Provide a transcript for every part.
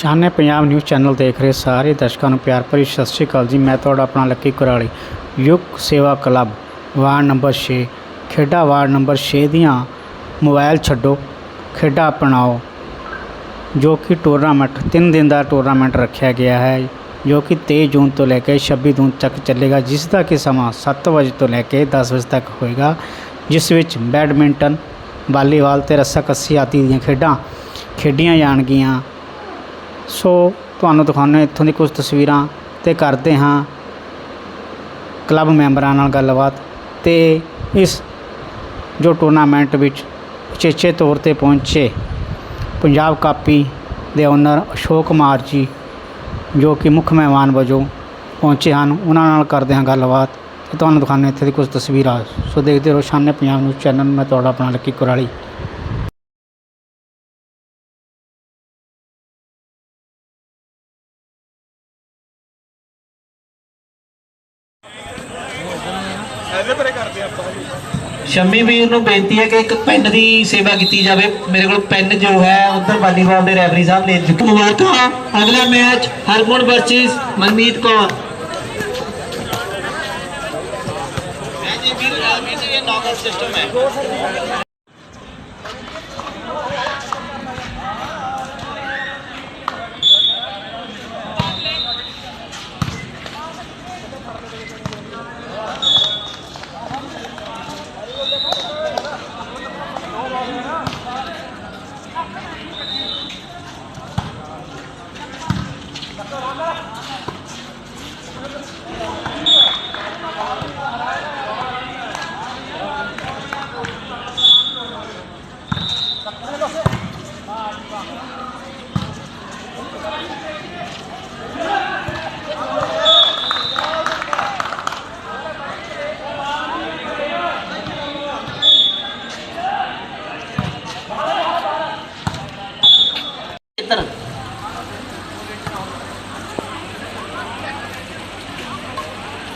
Shane Punjab news channel ਦੇਖ ਰਹੇ ਸਾਰੇ ਦਰਸ਼ਕਾਂ ਨੂੰ ਪਿਆਰ ਭਰੀ ਸਤਿ ਸ਼੍ਰੀ ਅਕਾਲ ਜੀ। ਮੈਂ ਤੁਹਾਡਾ ਆਪਣਾ ਲੱਕੀ ਕੁਰਾਲੀ। ਯੁਗ ਸੇਵਾ ਕਲੱਬ, ਵਾਰਡ ਨੰਬਰ 6 ਖੇਡਾਂ ਵਾਰਡ ਨੰਬਰ 6 ਦੀਆਂ ਮੋਬਾਈਲ ਛੱਡੋ। ਖੇਡਾਂ ਅਪਣਾਓ, ਜੋ ਕਿ ਟੂਰਨਾਮੈਂਟ 3 ਦਿਨ ਦਾ ਟੂਰਨਾਮੈਂਟ ਰੱਖਿਆ ਗਿਆ ਹੈ, ਜੋ ਕਿ 23 ਜੂਨ ਤੋਂ ਲੈ ਕੇ 26 ਜੂਨ ਤੱਕ ਚੱਲੇਗਾ, ਜਿਸ ਦਾ ਕਿ ਸਮਾਂ 7 ਵਜੇ ਤੋਂ ਲੈ ਕੇ 10 ਵਜੇ ਤੱਕ ਹੋਏਗਾ, ਜਿਸ ਵਿੱਚ ਬੈਡਮਿੰਟਨ, ਵਾਲੀਬਾਲ ਤੇ ਰੱਸਾਕੱਸੀ ਆਦਿ ਦੀਆਂ ਖੇਡਾਂ ਖੇਡੀਆਂ ਜਾਣਗੀਆਂ। ਸੋ ਤੁਹਾਨੂੰ ਦਿਖਾਉਂਦੇ ਇੱਥੋਂ ਦੀ ਕੁਝ ਤਸਵੀਰਾਂ ਤੇ ਕਰਦੇ ਹਾਂ ਕਲੱਬ ਮੈਂਬਰਾਂ ਨਾਲ ਗੱਲਬਾਤ ਤੇ ਇਸ ਜੋ ਟੂਰਨਾਮੈਂਟ ਵਿੱਚ ਉਚੇਚੇ ਤੌਰ ਤੇ ਪਹੁੰਚੇ ਪੰਜਾਬ ਕਾਪੀ ਦੇ ਓਨਰ ਅਸ਼ੋਕ ਕੁਮਾਰ ਜੀ, ਜੋ ਕਿ ਮੁੱਖ ਮਹਿਮਾਨ ਵਜੋਂ ਪਹੁੰਚੇ ਹਨ, ਉਹਨਾਂ ਨਾਲ ਕਰਦੇ ਹਾਂ ਗੱਲਬਾਤ ਤੇ ਤੁਹਾਨੂੰ ਦਿਖਾਉਂਦੇ ਇੱਥੇ ਦੀ ਕੁਝ ਤਸਵੀਰਾਂ। ਸੋ ਦੇਖਦੇ ਰਹੋ ਸ਼ਾਨੇ ਪੰਜਾਬ ਨਿਊਜ਼ ਚੈਨਲ, ਮੈਂ ਤੁਹਾਡਾ ਆਪਣਾ ਲੱਕੀ ਕੁਰਾਲੀ। ਸ਼ੰਮੀ ਵੀਰ ਨੂੰ ਬੇਨਤੀ ਹੈ ਕਿ ਇੱਕ ਪੈਨ ਦੀ ਸੇਵਾ ਕੀਤੀ ਜਾਵੇ। ਮੇਰੇ ਕੋਲ ਪੈਨ ਜੋ ਹੈ ਉਧਰ ਵਾਲੀਬਾਲ ਦੇ ਰੈਫਰੀ ਸਾਹਿਬ ਲੈ ਚੁੱਕੇ ਮੁਬਾਰਕਾਂ ਅਗਲਾ ਮੈਚ ਹਰਗੁਣ ਵਰਸਸ ਮਨਮੀਤ ਕੌਰ। ਇੱਧਰ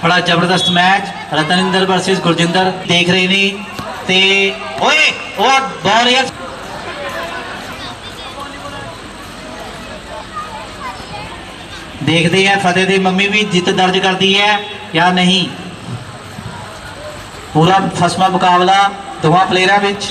ਬੜਾ ਜ਼ਬਰਦਸਤ ਮੈਚ। ਰਤਨਿੰਦਰ ਵਰਸਸ ਗੁਰਜਿੰਦਰ ਦੇਖ ਰਹੇ ਨੇ। ਤੇ ਓਏ, ਉਹ ਬਾਲ ਯਾਰ। ਦੇਖਦੇ ਆ ਫਤਿਹ ਦੀ ਮੰਮੀ ਵੀ ਜਿੱਤ ਦਰਜ ਕਰਦੀ ਹੈ ਜਾਂ ਨਹੀਂ। ਪੂਰਾ ਫਸਮਾ ਮੁਕਾਬਲਾ ਦੋਵਾਂ ਪਲੇਅਰਾਂ ਵਿੱਚ।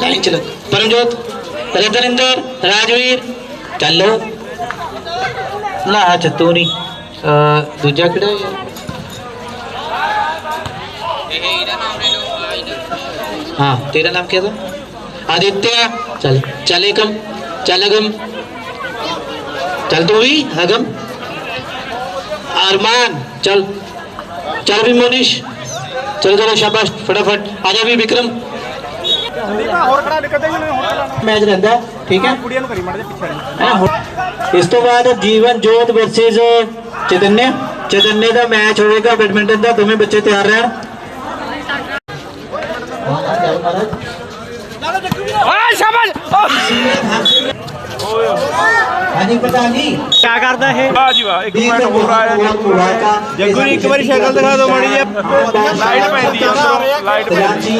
ਲਾਈਨ ਚਲ ਪਰਮਜੋਤ ਰਤਨਿੰਦਰ ਰਾਜਵੀਰ ਚੱਲੋ ਨਾ ਚੱਤੂ ਨਹੀਂ ਅਹ, ਦੂਜਾ ਕਿਹੜਾ ਹੈ हाँ तेरा नाम क्या था आदित्य चल चल एकम चल अगम चल तू भी अगम अरमान चल चल भी मोनिश चलो चलो शाबाश फटाफट आजा भी विक्रम ਮੈਚ ਰਹਿੰਦਾ ਠੀਕ ਹੈ? ਕੁੜੀਆਂ ਨੂੰ ਕਰੀ ਮੜ ਪਿੱਛੇ ਇਸ ਤੋਂ ਬਾਅਦ ਜੀਵਨ ਜੋਤ ਵਰਸਸ ਚੈਤਨਿਆ। ਚੈਤਨਿਆ ਦਾ ਮੈਚ ਹੋਵੇਗਾ ਬੈਡਮਿੰਟਨ ਦਾ ਦੋਵੇਂ ਬੱਚੇ ਤਿਆਰ ਰਹਿਣ। ਹਾਂਜੀ ਪਤਾ ਨਹੀਂ ਕੀ ਕਰਦਾ ਇਹ? ਵਾਹ ਜੀ ਵਾਹ ਇੱਕ ਮਿੰਟ ਹੋਰ ਆਇਆ ਜੀ। ਜੱਗੂ ਜੀ ਇੱਕ ਵਾਰੀ ਸ਼ਕਲ ਦਿਖਾ ਦਿਓ ਮਾੜੀ ਜਿਹੀ। ਲਾਈਟ ਪੈਂਦੀ ਆ ਲਾਈਟ ਪੈਂਦੀ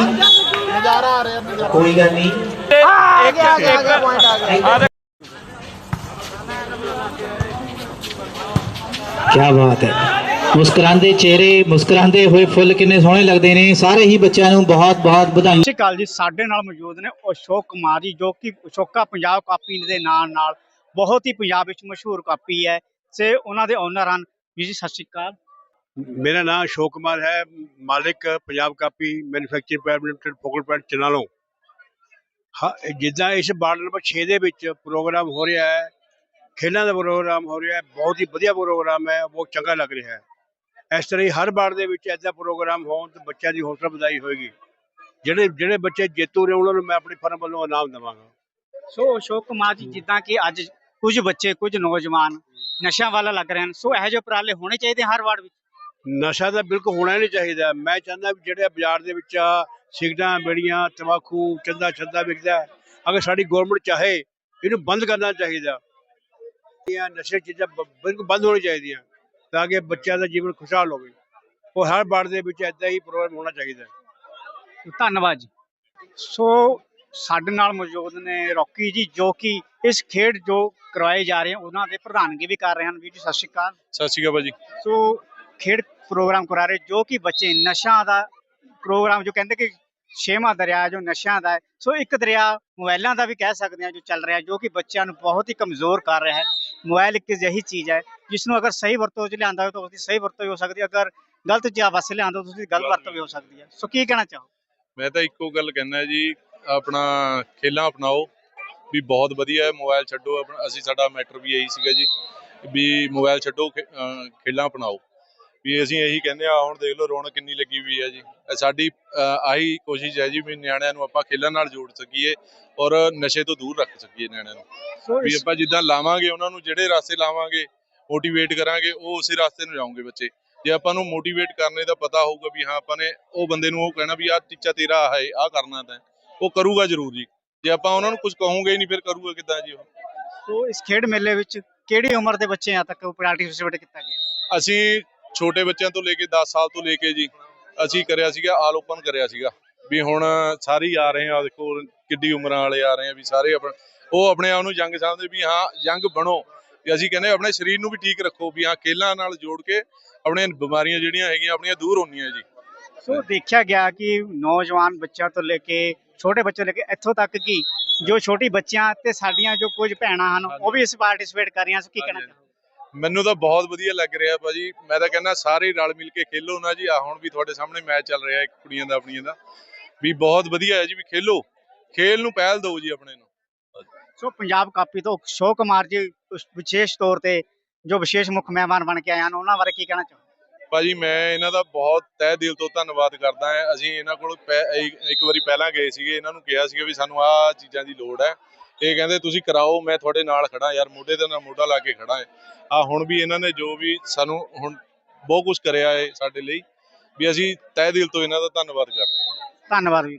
ਨਜ਼ਾਰਾ ਆ ਰਿਹਾ ਕੋਈ ਗੱਲ ਨਹੀਂ। ਆ ਇੱਕ ਇੱਕ ਆ ਕੀ ਬਾਤ ਹੈ। ਮੁਸਕਰਾਉਂਦੇ ਚਿਹਰੇ ਮੁਸਕਰਾਉਂਦੇ ਹੋਏ ਫੁੱਲ ਕਿੰਨੇ ਸੋਹਣੇ ਲੱਗਦੇ ਨੇ। ਸਾਰੇ ਹੀ ਬੱਚਿਆਂ ਨੂੰ ਬਹੁਤ ਬਹੁਤ ਵਧਾਈਆਂ। ਸਤਿ ਸ਼੍ਰੀ ਅਕਾਲ ਜੀ ਸਾਡੇ ਨਾਲ ਮੌਜੂਦ ਨੇ ਅਸ਼ੋਕ ਕੁਮਾਰ ਜੀ ਜੋ ਕਿ ਅਸ਼ੋਕਾ ਪੰਜਾਬ ਕਾਪੀ ਦੇ ਨਾਂ ਨਾਲ ਬਹੁਤ ਹੀ ਪੰਜਾਬ ਵਿੱਚ ਮਸ਼ਹੂਰ ਕਾਪੀ ਹੈ। ਤੇ ਉਹਨਾਂ ਦੇ ਓਨਰ ਹਨ। ਜੀ ਸਤਿ ਸ਼੍ਰੀ ਅਕਾਲ। ਮੇਰਾ ਨਾਮ ਅਸ਼ੋਕ ਕੁਮਾਰ ਹੈ, ਮਾਲਿਕ Punjab copy manufacture private limited focal point ਚਨਾਲੋਂ। ਜਿੱਦਾਂ ਇਸ ਵਾਰਡ ਨੰਬਰ 6 ਦੇ ਵਿੱਚ ਪ੍ਰੋਗਰਾਮ ਹੋ ਰਿਹਾ ਹੈ, ਖੇਡਾਂ ਦਾ ਪ੍ਰੋਗਰਾਮ ਹੋ ਰਿਹਾ ਹੈ, ਬਹੁਤ ਹੀ ਵਧੀਆ ਪ੍ਰੋਗਰਾਮ ਹੈ, ਬਹੁਤ ਚੰਗਾ ਲੱਗ ਰਿਹਾ ਹੈ। ਇਸ ਤਰ੍ਹਾਂ ਹੀ ਹਰ ਵਾਰਡ ਦੇ ਵਿੱਚ ਐਦਾ ਪ੍ਰੋਗਰਾਮ ਹੋਣ ਤੇ ਬੱਚਿਆਂ ਦੀ ਹੌਸਲਾ ਵਧਾਈ ਹੋਏਗੀ। ਜਿਹੜੇ ਜਿਹੜੇ ਬੱਚੇ ਜੇਤੂ ਨੇ ਉਹਨਾਂ ਨੂੰ ਮੈਂ ਆਪਣੀ ਫਰਮ ਵੱਲੋਂ ਇਨਾਮ ਦੇਵਾਂਗਾ। ਸੋ ਅਸ਼ੋਕ ਕੁਮਾਰ ਜੀ, ਜਿੱਦਾਂ ਕਿ ਅੱਜ ਕੁਝ ਬੱਚੇ, ਕੁਝ ਨੌਜਵਾਨ ਨਸ਼ਿਆਂ ਵਾਲਾ ਲੱਗ ਰਹੇ ਹਨ। ਸੋ ਇਹੋ ਜਿਹੇ ਉਪਰਾਲੇ ਹੋਣੇ ਚਾਹੀਦੇ ਹਰ ਵਾਰਡ ਵਿੱਚ? ਨਸ਼ਾ ਤਾਂ ਬਿਲਕੁਲ ਹੋਣਾ ਹੀ ਨਹੀਂ ਚਾਹੀਦਾ। ਮੈਂ ਚਾਹੁੰਦਾ ਵੀ ਜਿਹੜੇ ਬਾਜ਼ਾਰ ਦੇ ਵਿੱਚ ਆ ਸਿਗਰਟਾਂ ਬੇੜੀਆਂ ਤੰਬਾਕੂ ਚੰਦਾ ਛੱਦਾ ਵਿਕਦਾ ਹੈ, ਅਗਰ ਸਾਡੀ ਗਵਰਨਮੈਂਟ ਚਾਹੇ ਇਹਨੂੰ ਬੰਦ ਕਰਨਾ ਚਾਹੀਦਾ। ਇਹ ਨਸ਼ੇ ਚੀਜ਼ਾਂ ਬ- ਬਿਲਕੁਲ ਬੰਦ ਹੋਣੀ ਚਾਹੀਦੀਆਂ ਤਾਂ ਕਿ ਬੱਚਿਆਂ ਦਾ ਜੀਵਨ ਖੁਸ਼ਹਾਲ ਹੋਵੇ। ਉਹ ਹਰ ਵਾਰਡ ਦੇ ਵਿੱਚ ਐਦਾਂ ਹੀ ਪ੍ਰੋਗਰਾਮ ਹੋਣਾ ਚਾਹੀਦਾ। ਹੈ ਧੰਨਵਾਦ ਜੀ। ਸੋ ਸਾਡੇ ਨਾਲ ਮੌਜੂਦ ਨੇ ਰੌਕੀ ਜੀ ਜੋ ਕਿ ਇਸ ਖੇਡ ਜੋ ਕਰਵਾਏ ਜਾ ਰਹੇ ਹਨ ਉਹਨਾਂ ਦੇ ਪ੍ਰਧਾਨਗੀ ਵੀ ਕਰ ਰਹੇ ਹਨ। ਵੀਰ ਜੀ ਸਤਿ ਸ਼੍ਰੀ ਅਕਾਲ। ਸਤਿ ਸ਼੍ਰੀ ਅਕਾਲ ਭਾਜੀ। ਸੋ ਖੇਡ ਪ੍ਰੋਗਰਾਮ ਕਰਾ ਰਹੇ, ਜੋ ਕਿ ਬੱਚੇ ਨਸ਼ਿਆਂ ਦਾ ਪ੍ਰੋਗਰਾਮ, ਜੋ ਕਹਿੰਦੇ ਕਿ ਛੇਵਾਂ ਦਰਿਆ ਜੋ ਨਸ਼ਿਆਂ ਦਾ ਹੈ, ਸੋ ਇੱਕ ਦਰਿਆ ਮੋਬਾਈਲਾਂ ਦਾ ਵੀ ਕਹਿ ਸਕਦੇ ਹਾਂ, ਜੋ ਚੱਲ ਰਿਹਾ, ਜੋ ਕਿ ਬੱਚਿਆਂ ਨੂੰ ਬਹੁਤ ਹੀ ਕਮਜ਼ੋਰ ਕਰ ਰਿਹਾ ਹੈ। ਮੋਬਾਈਲ ਇੱਕ ਅਜਿਹੀ ਚੀਜ਼ ਹੈ ਜਿਸ ਨੂੰ ਅਗਰ ਸਹੀ ਵਰਤੋਂ 'ਚ ਲਿਆਂਦਾ ਹੋਵੇ ਤਾਂ ਉਸਦੀ ਸਹੀ ਵਰਤੋਂ ਵੀ ਹੋ ਸਕਦੀ ਹੈ, ਅਗਰ ਗਲਤ ਜਾਂ ਵਾਸਤੇ ਲਿਆਂਦਾ ਤਾਂ ਉਸਦੀ ਗਲਤ ਵਰਤੋਂ ਵੀ ਹੋ ਸਕਦੀ ਹੈ। ਸੋ ਕੀ ਕਹਿਣਾ ਚਾਹੋ? ਮੈਂ ਤਾਂ ਇੱਕੋ ਗੱਲ ਕਹਿੰਦਾ ਜੀ, ਆਪਣਾ ਖੇਲਾਂ ਅਪਣਾਓ, ਵੀ ਬਹੁਤ ਵਧੀਆ ਹੈ ਮੋਬਾਈਲ ਛੱਡੋ, ਆਪਣਾ, ਅਸੀਂ ਸਾਡਾ ਮੈਟਰ ਵੀ ਇਹੀ ਸੀਗਾ ਜੀ, ਵੀ ਮੋਬਾਈਲ ਛੱਡੋ ਖੇਲਾਂ ਅਪਣਾਓ। ਵੀ ਅਸੀਂ ਇਹੀ ਕਹਿੰਦੇ ਆ ਹੁਣ ਦੇਖ ਲਓ ਰੌਣਕ ਕਿੰਨੀ ਲੱਗੀ ਹੋਈ ਹੈ ਜੀ। ਸਾਡੀ ਆਹੀ ਕੋਸ਼ਿਸ਼ ਹੈ ਜੀ ਵੀ ਨਿਆਣਿਆਂ ਨੂੰ ਆਪਾਂ ਖੇਲਾਂ ਨਾਲ ਜੋੜ ਸਕੀਏ ਔਰ ਨਸ਼ੇ ਤੋਂ ਦੂਰ ਰੱਖ ਸਕੀਏ ਨਿਆਣਿਆਂ ਨੂੰ। ਵੀ ਆਪਾਂ ਜਿੱਦਾਂ ਲਾਵਾਂਗੇ ਉਹਨਾਂ ਨੂੰ ਜਿਹੜੇ ਰਸਤੇ ਲਾਵਾਂਗੇ ਮੋਟੀਵੇਟ ਕਰਾਂਗੇ ਉਹ ਉਸੇ ਰਸਤੇ ਨੂੰ ਜਾਓਗੇ ਬੱਚੇ। ਜੇ ਆਪਾਂ ਨੂੰ ਮੋਟੀਵੇਟ ਕਰਨੇ ਦਾ ਪਤਾ ਹੋਊਗਾ ਵੀ ਹਾਂ ਆਪਾਂ ਨੇ ਉਹ ਬੰਦੇ ਨੂੰ ਉਹ ਕਹਿਣਾ ਵੀ ਆਹ ਟੀਚਾ ਤੇਰਾ ਆਹ ਹੈ ਆਹ ਕਰਨਾ ਤਾਂ ਉਹ ਕਰੂਗਾ ਜ਼ਰੂਰ ਜੀ। ਜੇ ਆਪਾਂ ਉਹਨਾਂ ਨੂੰ ਕੁਝ ਕਹੋਗੇ ਹੀ ਨਹੀਂ ਫਿਰ ਕਰੂਗਾ ਕਿੱਦਾਂ ਜੀ ਉਹ? ਸੋ ਇਸ ਖੇਡ ਮੇਲੇ ਵਿੱਚ ਕਿਹੜੀ ਉਮਰ ਦੇ ਬੱਚਿਆਂ ਤੱਕ ਪਾਰਟਿਸਿਪੇਟ ਕੀਤਾ ਗਿਆ? ਅਸੀਂ ਛੋਟੇ ਬੱਚਿਆਂ ਤੋਂ ਲੈ ਕੇ 10 ਸਾਲ ਤੋਂ ਲੈ ਕੇ ਜੀ ਅਸੀਂ ਕਰਿਆ ਸੀਗਾ ਆਲ ਓਪਨ ਕਰਿਆ ਸੀਗਾ। ਵੀ ਹੁਣ ਸਾਰੇ ਹੀ ਆ ਰਹੇ ਆ ਦੇਖੋ ਕਿੱਡੀ ਉਮਰਾਂ ਵਾਲੇ ਆ ਰਹੇ ਆ ਵੀ ਸਾਰੇ ਆਪਣਾ ਉਹ ਆਪਣੇ ਆਪ ਨੂੰ ਯੰਗ ਸਮਝਦੇ ਵੀ ਹਾਂ ਯੰਗ ਬਣੋ। ਤੇ ਅਸੀਂ ਕਹਿੰਦੇ ਆਪਣੇ ਸਰੀਰ ਨੂੰ ਵੀ ਠੀਕ ਰੱਖੋ ਵੀ ਹਾਂ ਖੇਲਾਂ ਨਾਲ ਜੋੜ ਕੇ ਆਪਣੀਆਂ ਬਿਮਾਰੀਆਂ ਜਿਹੜੀਆਂ ਹੈਗੀਆਂ ਆਪਣੀਆਂ ਦੂਰ ਹੋਣੀਆਂ ਜੀ। ਸੋ ਦੇਖਿਆ ਗਿਆ ਕਿ ਨੌਜਵਾਨ ਬੱਚਿਆਂ ਤੋਂ ਲੈ ਕੇ ਛੋਟੇ ਬੱਚੇ ਲੈ ਕੇ ਇੱਥੋਂ ਤੱਕ ਕਿ ਜੋ ਛੋਟੀ ਬੱਚੀਆਂ ਤੇ ਸਾਡੀਆਂ ਜੋ ਕੁਝ ਭੈਣਾਂ ਹਨ ਉਹ ਵੀ ਇਸ ਪਾਰਟਿਸਿਪੇਟ ਕਰ ਰਹੀਆਂ ਸੋ ਕੀ ਕਹਿਣਾ ਮੈਨੂੰ ਤਾਂ ਬਹੁਤ ਵਧੀਆ ਲੱਗ ਰਿਹਾ ਭਾਜੀ। ਮੈਂ ਤਾਂ ਕਹਿੰਦਾ ਸਾਰੇ ਰਲ ਮਿਲ ਕੇ ਖੇਲੋ ਨਾ ਜੀ। ਆ ਹੁਣ ਵੀ ਤੁਹਾਡੇ ਸਾਹਮਣੇ ਮੈਚ ਚੱਲ ਰਿਹਾ ਕੁੜੀਆਂ ਦਾ ਆਪਣੀਆਂ ਦਾ। ਵੀ ਬਹੁਤ ਵਧੀਆ ਹੈ ਜੀ ਵੀ ਖੇਲੋ। ਖੇਲ ਨੂੰ ਪਹਿਲ ਦਿਓ ਜੀ ਆਪਣੇ ਨੂੰ। ਸੋ ਪੰਜਾਬ ਕਾਪੀ ਤੋਂ ਅਸ਼ੋਕ ਕੁਮਾਰ ਜੀ ਵਿਸ਼ੇਸ਼ ਤੌਰ ਤੇ ਜੋ ਵਿਸ਼ੇਸ਼ ਮੁੱਖ ਮਹਿਮਾਨ ਬਣ ਕੇ ਆਏ ਹਨ ਉਹਨਾਂ ਬਾਰੇ ਕੀ ਕਹਿਣਾ ਚਾਹੋਗੇ? ਭਾਜੀ ਮੈਂ ਇਹਨਾਂ ਦਾ ਬਹੁਤ ਤਹਿ ਦਿਲ ਤੋਂ ਧੰਨਵਾਦ ਕਰਦਾ ਹਾਂ। ਅਸੀਂ ਇਹਨਾਂ ਕੋਲ ਇੱਕ ਵਾਰੀ ਪਹਿਲਾਂ ਗਏ ਸੀਗੇ। ਇਹਨਾਂ ਨੂੰ ਕਿਹਾ ਸੀਗਾ ਵੀ ਸਾਨੂੰ ਆਹ ਚੀਜ਼ਾਂ ਦੀ ਲੋੜ ਹੈ। ਇਹ ਕਹਿੰਦੇ ਤੁਸੀਂ ਕਰਾਓ ਮੈਂ ਤੁਹਾਡੇ ਨਾਲ ਖੜਾ ਯਾਰ ਮੋਢੇ ਦੇ ਨਾਲ ਮੋਢਾ ਲਾ ਕੇ ਖੜਾ ਹੈ ਆ ਹੁਣ ਵੀ ਇਹਨਾਂ ਨੇ ਜੋ ਵੀ ਸਾਨੂੰ ਹੁਣ ਬਹੁਤ ਕੁਝ ਕਰਿਆ ਹੈ ਸਾਡੇ ਲਈ ਵੀ ਅਸੀਂ ਤਹਿ ਦਿਲ ਤੋਂ ਇਹਨਾਂ ਦਾ ਧੰਨਵਾਦ ਕਰਦੇ ਹਾਂ। ਧੰਨਵਾਦ ਵੀ।